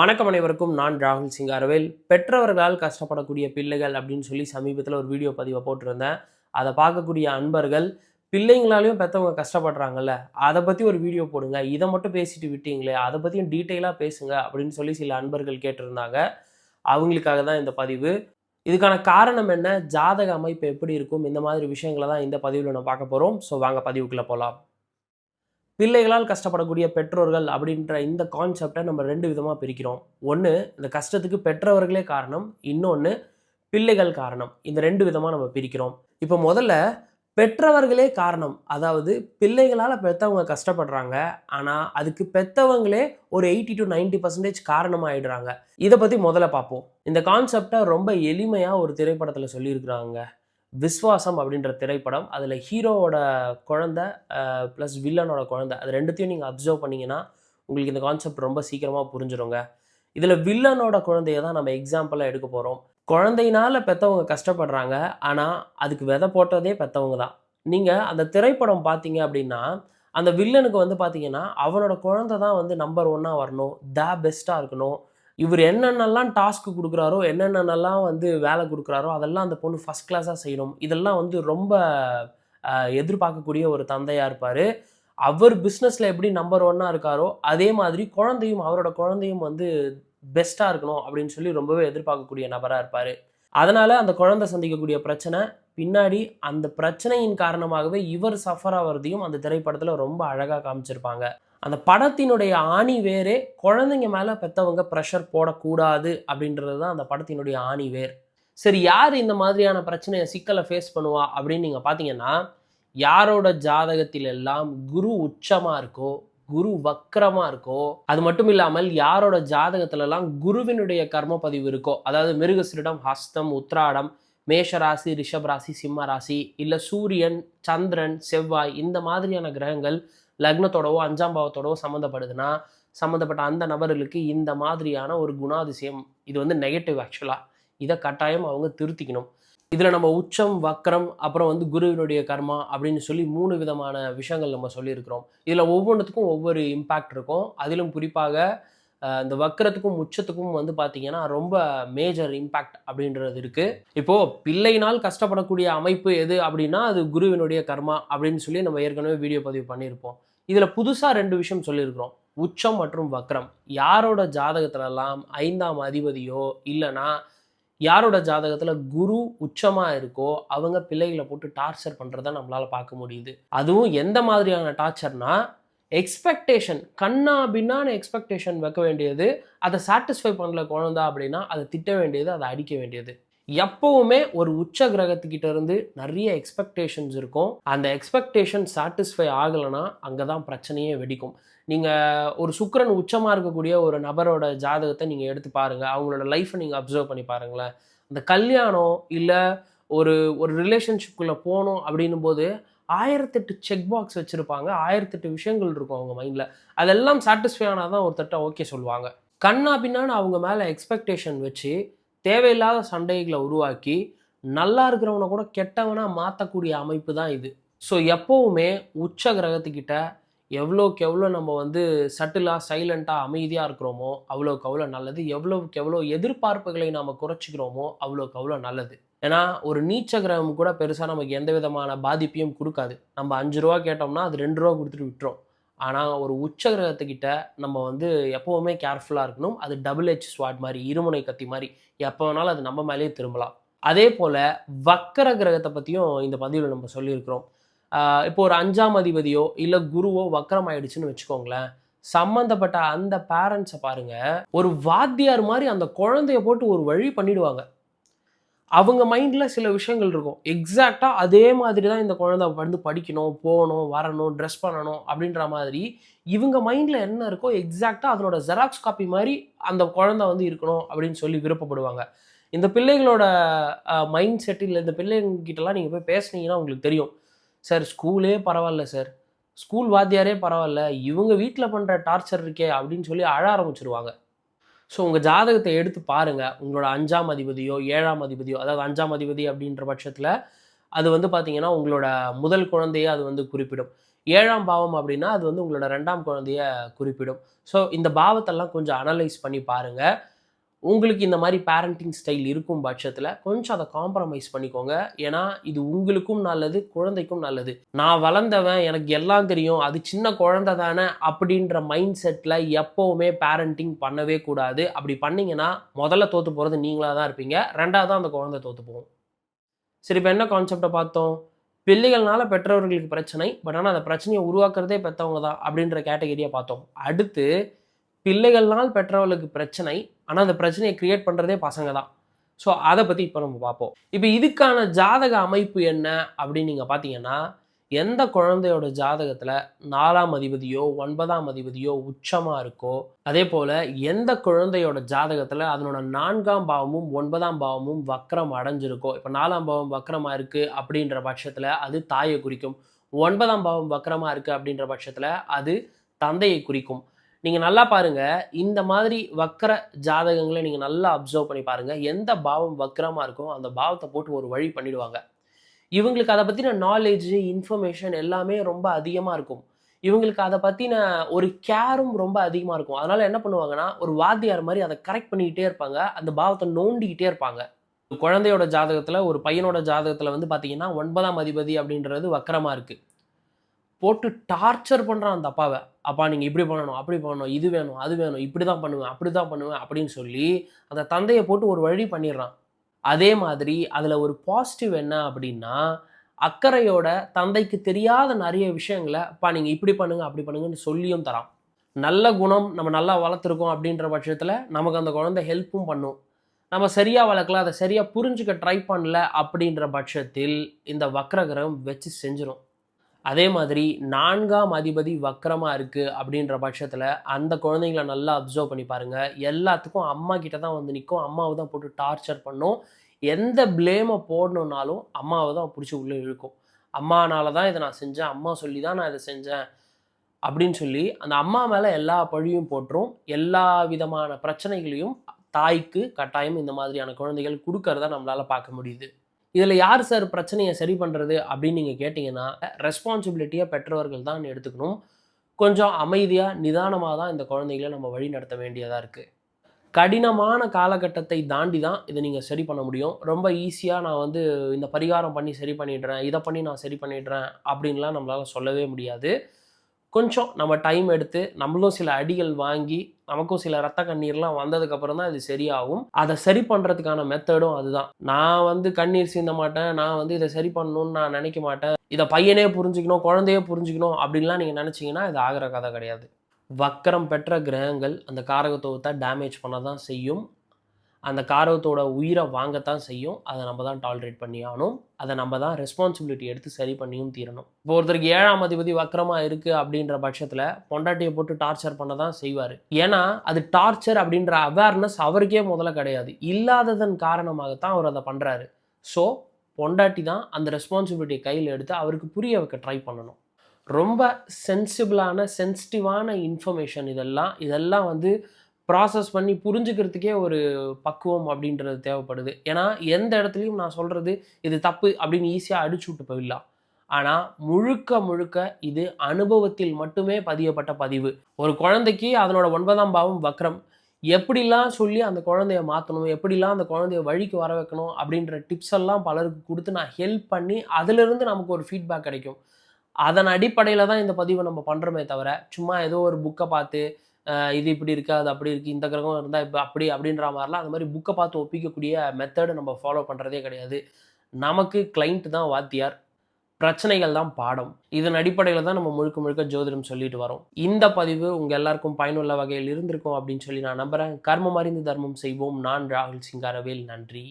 வணக்கம் அனைவருக்கும். நான் ராகுல் சிங்காரவேல் பெற்றவர்களால் கஷ்டப்படக்கூடிய பிள்ளைகள் அப்படின்னு சொல்லி சமீபத்தில் ஒரு வீடியோ பதிவை போட்டிருந்தேன். அதை பார்க்கக்கூடிய அன்பர்கள் பிள்ளைங்களாலையும் பெற்றவங்க கஷ்டப்படுறாங்கல்ல அதை பற்றி ஒரு வீடியோ போடுங்க. இதை மட்டும் பேசிட்டு விட்டீங்களே அதை பற்றியும் டீட்டெயிலாக பேசுங்க அப்படின்னு சொல்லி சில அன்பர்கள் கேட்டிருந்தாங்க. அவங்களுக்காக தான் இந்த பதிவு. இதுக்கான காரணம் என்ன? ஜாதக அமைப்பு எப்படி இருக்கும்? இந்த மாதிரி விஷயங்களை தான் இந்த பதிவில் நம்ம பார்க்க போகிறோம் ஸோ வாங்க பதிவுக்குள்ளே போகலாம் பிள்ளைகளால் கஷ்டப்படக்கூடிய பெற்றோர்கள் அப்படின்ற இந்த கான்செப்டை நம்ம ரெண்டு விதமாக பிரிக்கிறோம். ஒன்று இந்த கஷ்டத்துக்கு பெற்றவர்களே காரணம். இன்னொன்று பிள்ளைகள் காரணம். இந்த ரெண்டு விதமாக நம்ம பிரிக்கிறோம். இப்போ முதல்ல பெற்றவர்களே காரணம். அதாவது பிள்ளைகளால் பெற்றவங்க கஷ்டப்படுறாங்க. ஆனால் அதுக்கு பெற்றவங்களே ஒரு எயிட்டி டு நைன்டி பர்சன்டேஜ் காரணமாகிடுறாங்க இதை பற்றி முதல்ல பார்ப்போம். இந்த கான்செப்டை ரொம்ப எளிமையாக ஒரு திரைப்படத்தில் சொல்லியிருக்கிறாங்க. விஸ்வாசம் அப்படின்ற திரைப்படம் அதில் ஹீரோவோட குழந்த ப்ளஸ் வில்லனோட குழந்தை அது ரெண்டுத்தையும் நீங்கள் அப்சர்வ் பண்ணிங்கன்னா உங்களுக்கு இந்த கான்செப்ட் ரொம்ப சீக்கிரமாக புரிஞ்சிருங்க. இதில் வில்லனோட குழந்தைய தான் நம்ம எக்ஸாம்பிளாக எடுக்க போகிறோம் குழந்தையினால பெற்றவங்க கஷ்டப்படுறாங்க ஆனால் அதுக்கு விதை போட்டதே பெற்றவங்க தான். நீங்கள் அந்த திரைப்படம் பார்த்தீங்க அப்படின்னா அந்த வில்லனுக்கு வந்து பார்த்தீங்கன்னா அவனோட குழந்தை தான் வந்து நம்பர் ஒன்னாக வரணும் த பெஸ்ட்டாக இருக்கணும் இவர் என்னென்னலாம் டாஸ்க் கொடுக்குறாரோ என்னென்னலாம் வந்து வேலை கொடுக்குறாரோ அதெல்லாம் அந்த பொண்ணு ஃபஸ்ட் கிளாஸாக செய்யணும். இதெல்லாம் வந்து ரொம்ப எதிர்பார்க்கக்கூடிய ஒரு தந்தையாக இருப்பார். அவர் பிஸ்னஸில் எப்படி நம்பர் ஒன்னாக இருக்காரோ அதே மாதிரி குழந்தையும் அவரோட குழந்தையும் வந்து பெஸ்ட்டாக இருக்கணும் அப்படின்னு சொல்லி ரொம்பவே எதிர்பார்க்கக்கூடிய நபராக இருப்பார். அதனால் அந்த குழந்தை சந்திக்கக்கூடிய பிரச்சனை பின்னாடி அந்த பிரச்சனையின் காரணமாகவே இவர் சஃபர் ஆகிறதையும் அந்த திரைப்படத்தில் ரொம்ப அழகாக காமிச்சிருப்பாங்க. அந்த படத்தினுடைய ஆணி வேரே குழந்தைங்க மேலே பெற்றவங்க ப்ரெஷர் போடக்கூடாது அப்படின்றது தான் அந்த படத்தினுடைய ஆணி வேர். சரி யார் இந்த மாதிரியான பிரச்சனையை சிக்கலை ஃபேஸ் பண்ணுவா அப்படின்னு நீங்கள் பார்த்தீங்கன்னா யாரோட ஜாதகத்தில் எல்லாம் குரு உச்சமாக இருக்கோ குரு வக்கரமாக இருக்கோ அது மட்டும் இல்லாமல் யாரோட ஜாதகத்திலலாம் குருவினுடைய கர்ம பதிவு இருக்கோ அதாவது மிருகசிரிடம் ஹஸ்தம் உத்ராடம் மேஷராசி ரிஷப் ராசி சிம்ம ராசி இல்லை சூரியன் சந்திரன் செவ்வாய் இந்த மாதிரியான கிரகங்கள் லக்னத்தோடவோ அஞ்சாம் பாவத்தோடவோ சம்மந்தப்படுதுன்னா சம்மந்தப்பட்ட அந்த நபர்களுக்கு இந்த மாதிரியான ஒரு குணாதிசயம் இது வந்து நெகட்டிவ் ஆக்சுவலாக இதை கட்டாயம் அவங்க திருத்திக்கணும். இதில் நம்ம உச்சம் வக்ரம் அப்புறம் வந்து குருவினுடைய கர்மா அப்படின்னு சொல்லி மூணு விதமான விஷயங்கள் நம்ம சொல்லியிருக்கிறோம். இதில் ஒவ்வொன்றுத்துக்கும் ஒவ்வொரு இம்பேக்ட் இருக்கும். அதிலும் குறிப்பாக இந்த வக்கரத்துக்கும் உச்சத்துக்கும் வந்து பார்த்தீங்கன்னா ரொம்ப மேஜர் இம்பேக்ட் அப்படின்றது இருக்குது இப்போது பிள்ளையினால் கஷ்டப்படக்கூடிய அமைப்பு எது அப்படின்னா அது குருவினுடைய கர்மா அப்படின்னு சொல்லி நம்ம ஏற்கனவே வீடியோ பதிவு பண்ணியிருப்போம். இதில் புதுசாக ரெண்டு விஷயம் சொல்லியிருக்கிறோம். உச்சம் மற்றும் வக்ரம். யாரோட ஜாதகத்துலலாம் ஐந்தாம் அதிபதியோ இல்லைன்னா யாரோட ஜாதகத்தில் குரு உச்சமாக இருக்கோ அவங்க பிள்ளைகளை போட்டு டார்ச்சர் பண்ணுறத நம்மளால் பார்க்க முடியுது. அதுவும் எந்த மாதிரியான டார்ச்சர்னா எக்ஸ்பெக்டேஷன் கண்ணா பின்னான எக்ஸ்பெக்டேஷன் வைக்க வேண்டியது அதை சாட்டிஸ்ஃபை பண்ணல குழந்தா அப்படின்னா அதை திட்ட வேண்டியது அதை அடிக்க வேண்டியது. எப்பவுமே ஒரு உச்ச கிரகத்துக்கிட்ட இருந்து நிறைய எக்ஸ்பெக்டேஷன்ஸ் இருக்கும். அந்த எக்ஸ்பெக்டேஷன் சாட்டிஸ்ஃபை ஆகலைன்னா அங்கே தான் பிரச்சனையே வெடிக்கும். நீங்கள் ஒரு சுக்கரன் உச்சமாக இருக்கக்கூடிய ஒரு நபரோட ஜாதகத்தை நீங்கள் எடுத்து பாருங்கள் அவங்களோட லைஃப்பை நீங்கள் அப்சர்வ் பண்ணி பாருங்களேன். அந்த கல்யாணம் இல்லை ஒரு ஒரு ரிலேஷன்ஷிப்குள்ளே போகணும் அப்படின்னும் போது ஆயிரத்தெட்டு செக் பாக்ஸ் வச்சுருப்பாங்க. ஆயிரத்தெட்டு விஷயங்கள் இருக்கும் அவங்க மைண்டில் அதெல்லாம் சாட்டிஸ்ஃபை ஆனால் தான் ஒருத்தட்ட ஓகே சொல்லுவாங்க. கண்ணா பின்னான்னு அவங்க மேலே எக்ஸ்பெக்டேஷன் வச்சு தேவையில்லாத சண்டைகளை உருவாக்கி நல்லா இருக்கிறவனை கூட கெட்டவனாக மாற்றக்கூடிய அமைப்பு தான் இது. ஸோ எப்போவுமே உச்ச கிரகத்துக்கிட்ட எவ்வளோக்கு எவ்வளோ நம்ம வந்து சட்டிலாக சைலண்ட்டாக அமைதியாக இருக்கிறோமோ அவ்வளோக்கு அவ்வளோ நல்லது. எவ்வளோக்கு எவ்வளோ எதிர்பார்ப்புகளை நாம் குறைச்சிக்கிறோமோ அவ்வளோக்கு அவ்வளோ நல்லது. ஏன்னா ஒரு நீச்ச கிரகம் கூட பெருசாக நமக்கு எந்த விதமான பாதிப்பையும் கொடுக்காது. நம்ம அஞ்சு ரூபா கேட்டோம்னா அது ரெண்டு ரூபா கொடுத்துட்டு விட்டுரும். ஆனால் ஒரு உச்ச கிரகத்துக்கிட்ட நம்ம வந்து எப்போவுமே கேர்ஃபுல்லாக இருக்கணும். அது டபுள் ஹெச் ஸ்வாட் மாதிரி இருமுனை கத்தி மாதிரி. எப்போ வேணாலும் அது நம்ம மேலேயே திரும்பலாம். அதே போல் வக்கர கிரகத்தை பற்றியும் இந்த பதிவில் நம்ம சொல்லியிருக்கிறோம். இப்போ ஒரு அஞ்சாம் அதிபதியோ இல்லை குருவோ வக்கரம் ஆயிடுச்சுன்னு வச்சுக்கோங்களேன். சம்மந்தப்பட்ட அந்த பேரண்ட்ஸை பாருங்க ஒரு வாத்தியார் மாதிரி அந்த குழந்தைய போட்டு ஒரு வழி பண்ணிடுவாங்க. அவங்க மைண்டில் சில விஷயங்கள் இருக்கும். எக்ஸாக்டாக அதே மாதிரி தான் இந்த குழந்தை வந்து படிக்கணும் போகணும் வரணும் ட்ரெஸ் பண்ணணும் அப்படின்ற மாதிரி இவங்க மைண்டில் என்ன இருக்கோ எக்ஸாக்டாக அதனோட ஜெராக்ஸ் காப்பி மாதிரி அந்த குழந்தை வந்து இருக்கணும் அப்படின்னு சொல்லி விருப்பப்படுவாங்க. இந்த பிள்ளைகளோட மைண்ட் செட்டில் இந்த பிள்ளைங்கிட்டலாம் நீங்கள் போய் பேசுனீங்கன்னா உங்களுக்கு தெரியும். சார் ஸ்கூலே பரவாயில்ல சார். ஸ்கூல் வாத்தியாரே பரவாயில்ல. இவங்க வீட்டில் பண்ணுற டார்ச்சர் இருக்கே அப்படின்னு சொல்லி அழ ஆரம்பிச்சிருவாங்க. ஸோ உங்கள் ஜாதகத்தை எடுத்து பாருங்கள் உங்களோட அஞ்சாம் அதிபதியோ ஏழாம் அதிபதியோ அதாவது அஞ்சாம் அதிபதி அப்படின்ற பட்சத்தில் அது வந்து பார்த்தீங்கன்னா உங்களோட முதல் குழந்தையே அது வந்து குறிப்பிடும். ஏழாம் பாவம் அப்படின்னா அது வந்து உங்களோட ரெண்டாம் குழந்தைய குறிப்பிடும். ஸோ இந்த பாவத்தெல்லாம் கொஞ்சம் அனலைஸ் பண்ணி பாருங்கள் உங்களுக்கு இந்த மாதிரி பேரண்டிங் ஸ்டைல் இருக்கும் பட்சத்தில் கொஞ்சம் அதை காம்ப்ரமைஸ் பண்ணிக்கோங்க. ஏன்னா இது உங்களுக்கும் நல்லது குழந்தைக்கும் நல்லது. நான் வளர்ந்தவன் எனக்கு எல்லாம் தெரியும். அது சின்ன குழந்தை தானே அப்படின்ற மைண்ட் செட்டில் எப்போவுமே பேரண்டிங் பண்ணவே கூடாது. அப்படி பண்ணீங்கன்னா முதல்ல தோற்று போகிறது நீங்களாக தான் இருப்பீங்க. ரெண்டாவது அந்த குழந்தை தோற்று போகும். சரி இப்போ என்ன கான்செப்டை பார்த்தோம்? பிள்ளைகள்னால பெற்றவர்களுக்கு பிரச்சனை பட் ஆனால் அந்த பிரச்சனையை உருவாக்குறதே பெற்றவங்க தான் அப்படின்ற கேட்டகரியை பார்த்தோம். அடுத்து பிள்ளைகள்னால் பெற்றவர்களுக்கு பிரச்சனை ஆனால் அந்த பிரச்சனையை கிரியேட் பண்ணுறதே பசங்க தான். ஸோ அதை பற்றி இப்போ நம்ம பார்ப்போம். இப்போ இதுக்கான ஜாதக அமைப்பு என்ன அப்படின்னு நீங்கள் பார்த்தீங்கன்னா எந்த குழந்தையோட ஜாதகத்தில் நாலாம் அதிபதியோ ஒன்பதாம் அதிபதியோ உச்சமாக இருக்கோ அதே போல் எந்த குழந்தையோட ஜாதகத்தில் அதனோட நான்காம் பாவமும் ஒன்பதாம் பாவமும் வக்கரம் அடைஞ்சிருக்கோ இப்போ நாலாம் பாவம் வக்கரமாக இருக்குது அப்படின்ற பட்சத்தில் அது தாயை குறிக்கும். ஒன்பதாம் பாவம் வக்கரமாக இருக்குது அப்படின்ற பட்சத்தில் அது தந்தையை குறிக்கும். நீங்கள் நல்லா பாருங்க. இந்த மாதிரி வக்கர ஜாதகங்களை நீங்கள் நல்லா அப்சர்வ் பண்ணி பாருங்கள் எந்த பாவம் வக்கரமாக இருக்கோ அந்த பாவத்தை போட்டு ஒரு வழி பண்ணிடுவாங்க. இவங்களுக்கு அதை பற்றின நாலேஜ் இன்ஃபர்மேஷன் எல்லாமே ரொம்ப அதிகமாக இருக்கும். இவங்களுக்கு அதை பற்றின ஒரு கேரும் ரொம்ப அதிகமாக இருக்கும். அதனால் என்ன பண்ணுவாங்கன்னா ஒரு வாத்தியார் மாதிரி அதை கரெக்ட் பண்ணிக்கிட்டே இருப்பாங்க. அந்த பாவத்தை நோண்டிக்கிட்டே இருப்பாங்க. குழந்தையோட ஜாதகத்தில் ஒரு பையனோட ஜாதகத்தில் வந்து பார்த்தீங்கன்னா ஒன்பதாம் அதிபதி அப்படின்றது வக்கரமாக இருக்குது போட்டு டார்ச்சர் பண்ணுறான் அந்த அப்பாவை. அப்பா நீங்கள் இப்படி பண்ணணும் அப்படி பண்ணணும் இது வேணும் அது வேணும் இப்படி தான் பண்ணுவேன் அப்படி தான் பண்ணுவேன் அப்படின்னு சொல்லி அந்த தந்தையை போட்டு ஒரு வழி பண்ணிடுறான். அதே மாதிரி அதில் ஒரு பாசிட்டிவ் என்ன அப்படின்னா அக்கறையோட தந்தைக்கு தெரியாத நிறைய விஷயங்களை அப்பா நீங்கள் இப்படி பண்ணுங்க அப்படி பண்ணுங்கன்னு சொல்லியும் தரான். நல்ல குணம் நம்ம நல்லா வளர்த்துருக்கோம் அப்படின்ற பட்சத்தில் நமக்கு அந்த குழந்தை ஹெல்ப்பும் பண்ணும். நம்ம சரியாக வளர்க்கல அதை சரியாக புரிஞ்சுக்க ட்ரை பண்ணல அப்படின்ற பட்சத்தில் இந்த வக்ரகிரகம் வச்சு செஞ்சிடும் அதே மாதிரி நான்காம் அதிபதி வக்கரமாக இருக்குது அப்படின்ற பட்சத்தில் அந்த குழந்தைங்கள நல்லா அப்சர்வ் பண்ணி பாருங்கள் எல்லாத்துக்கும் அம்மா கிட்ட தான் வந்து நிற்கும் அம்மாவை தான் போட்டு டார்ச்சர் பண்ணும். எந்த ப்ளேமை போடணுன்னாலும் அம்மாவை தான் பிடிச்சி உள்ளே இழுக்கும். அம்மானால தான் இதை நான் செஞ்சேன். அம்மா சொல்லி தான் நான் இதை செஞ்சேன் அப்படின்னு சொல்லி அந்த அம்மா மேலே எல்லா பழியும் போட்டுரும் எல்லா விதமான பிரச்சனைகளையும் தாய்க்கு கட்டாயம் இந்த மாதிரியான குழந்தைகள் கொடுக்கறத நம்மளால் பார்க்க முடியுது. இதில் யார் சார் பிரச்சனையை சரி பண்ணுறது அப்படின்னு நீங்கள் கேட்டிங்கன்னா ரெஸ்பான்சிபிலிட்டியாக பெற்றவர்கள் தான் எடுத்துக்கணும். கொஞ்சம் அமைதியாக நிதானமாக தான் இந்த குழந்தைகளை நம்ம வழி நடத்த வேண்டியதாக இருக்குது கடினமான காலகட்டத்தை தாண்டி தான் இதை நீங்கள் சரி பண்ண முடியும். ரொம்ப ஈஸியாக நான் வந்து இந்த பரிகாரம் பண்ணி சரி பண்ணிடுறேன் இதை பண்ணி நான் சரி பண்ணிடுறேன் அப்படின்லாம் நம்மளால் சொல்லவே முடியாது. கொஞ்சம் நம்ம டைம் எடுத்து நம்மளும் சில அடிகள் வாங்கி நமக்கும் சில ரத்த கண்ணீர்லாம் வந்ததுக்கப்புறம் தான் இது சரியாகும். அதை சரி பண்ணுறதுக்கான மெத்தடும் அதுதான். நான் வந்து கண்ணீர் சீந்த மாட்டேன். நான் வந்து இதை சரி பண்ணணும்னு நான் நினைக்க மாட்டேன். இதை பையனே புரிஞ்சுக்கணும் குழந்தையே புரிஞ்சுக்கணும் அப்படின்லாம் நீங்கள் நினச்சிங்கன்னா இது ஆகிற கதை கிடையாது. வக்கரம் பெற்ற கிரகங்கள் அந்த காரகத்துவத்தை டேமேஜ் பண்ண தான் செய்யும். அந்த காரகத்தோட உயிரை வாங்கத்தான் செய்யும். அதை நம்ம தான் டாலரேட் பண்ணி ஆகணும். அதை நம்ம தான் ரெஸ்பான்சிபிலிட்டி எடுத்து சரி பண்ணியும் தீரணும். இப்போ ஒருத்தருக்கு ஏழாம் அதிபதி வக்கரமாக இருக்குது அப்படின்ற பட்சத்தில் பொண்டாட்டியை போட்டு டார்ச்சர் பண்ண தான் செய்வார். ஏன்னா அது டார்ச்சர் அப்படின்ற அவேர்னஸ் அவருக்கே முதல்ல கிடையாது. இல்லாததன் காரணமாகத்தான் அவர் அதை பண்ணுறாரு ஸோ பொண்டாட்டி தான் அந்த ரெஸ்பான்சிபிலிட்டியை கையில் எடுத்து அவருக்கு புரிய வைக்க ட்ரை பண்ணணும். ரொம்ப சென்சிபிளான சென்சிட்டிவான இன்ஃபர்மேஷன் இதெல்லாம் இதெல்லாம் வந்து ப்ராசஸ் பண்ணி புரிஞ்சுக்கிறதுக்கே ஒரு பக்குவம் அப்படின்றது தேவைப்படுது. ஏன்னா எந்த இடத்துலையும் நான் சொல்கிறது இது தப்பு அப்படின்னு ஈஸியாக அடிச்சு விட்டு போயிடலாம். ஆனால் முழுக்க முழுக்க இது அனுபவத்தில் மட்டுமே பதியப்பட்ட பதிவு. ஒரு குழந்தைக்கு அதனோட ஒன்பதாம் பாவம் வக்ரம். எப்படிலாம் சொல்லி அந்த குழந்தைய மாற்றணும் எப்படிலாம் அந்த குழந்தைய வழிக்கு வர வைக்கணும்? அப்படின்ற டிப்ஸ் எல்லாம் பலருக்கு கொடுத்து நான் ஹெல்ப் பண்ணி அதிலிருந்து நமக்கு ஒரு ஃபீட்பேக் கிடைக்கும். அதன் அடிப்படையில் தான் இந்த பதிவை நம்ம பண்ணுறோமே தவிர சும்மா ஏதோ ஒரு புக்கை பார்த்து இது இப்படி இருக்குது அது அப்படி இருக்குது இந்த கிரகம் இருந்தால் இப்போ அப்படி அப்படின்ற மாதிரிலாம் அந்த மாதிரி புக்கை பார்த்து ஒப்பிக்கக்கூடிய மெத்தடு நம்ம ஃபாலோ பண்ணுறதே கிடையாது. நமக்கு கிளைண்ட் தான் வாத்தியார். பிரச்சனைகள் தான் பாடம். இதன் அடிப்படையில் தான் நம்ம முழுக்க முழுக்க ஜோதிடம் சொல்லிட்டு வரோம். இந்த பதிவு உங்கள் எல்லாருக்கும் பயனுள்ள வகையில் இருந்திருக்கும் அப்படின்னு சொல்லி நான் நம்புகிறேன் கர்மம் அறிந்து தர்மம் செய்வோம். நான் ராகுல் சிங்காரவேல். நன்றி.